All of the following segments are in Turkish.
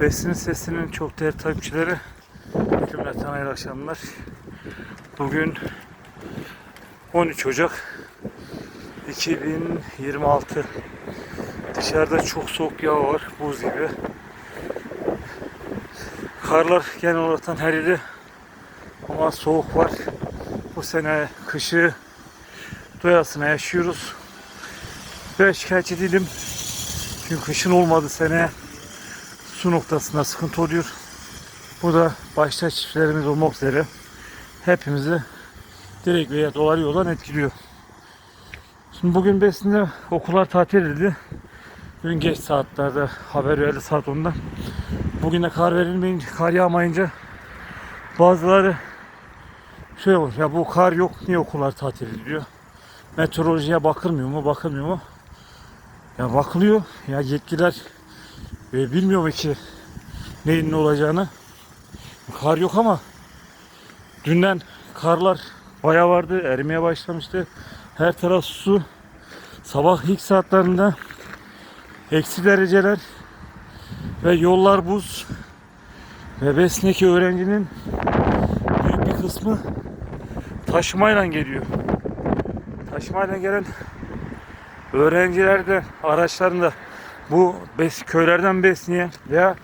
Besin sesinin çok değerli takipçileri. Cümleten hayırlı akşamlar. Bugün 13 Ocak 2026. Dışarıda çok soğuk yağ var, buz gibi. Karlar genel olarak her yeri ama soğuk var. Bu sene kışı doyasına yaşıyoruz. Ve şikayetçi değilim. Çünkü kışın olmadı sene su noktasında sıkıntı oluyor. Bu da başta çiftlerimiz olmak üzere hepimizi direkt veya dolaylı yoldan etkiliyor. Şimdi bugün besinde okullar tatil edildi. Dün geç saatlerde haber verildi saat 10'da. Bugün de kar verilmeyince, kar yağmayınca bazıları şey olur ya bu kar yok niye okullar tatil ediliyor? Meteorolojiye bakılmıyor mu bakılmıyor mu? Ya bakılıyor ya yetkililer e, bilmiyor mu ki neyin ne olacağını? Kar yok ama dünden karlar bayağı vardı erimeye başlamıştı. Her taraf su. Sabah ilk saatlerinde eksi dereceler ve yollar buz ve Besneki öğrencinin büyük bir kısmı taşımayla geliyor. Taşımayla gelen öğrenciler de araçlarında bu bes, köylerden Besni'ye veya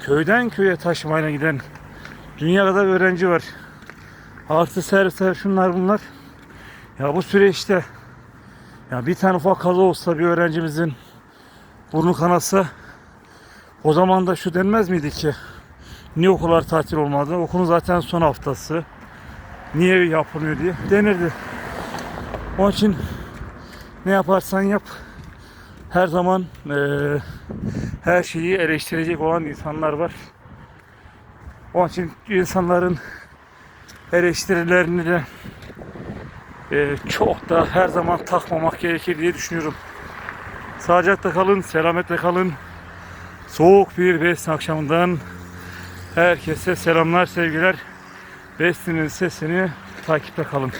köyden köye taşımayla giden dünya kadar öğrenci var. Artı servisler şunlar bunlar. Ya bu süreçte ya bir tane ufak kaza olsa bir öğrencimizin burnu kanasa o zaman da şu denmez miydi ki niye okullar tatil olmadı? Okulun zaten son haftası. Niye yapılmıyor diye denirdi. Onun için ne yaparsan yap her zaman eee, her şeyi eleştirecek olan insanlar var. Onun için insanların eleştirilerini de eee, çok da her zaman takmamak gerekir diye düşünüyorum. Sağlıcakla kalın, selametle kalın. Soğuk bir besin akşamından herkese selamlar, sevgiler. Besinin sesini takipte kalın.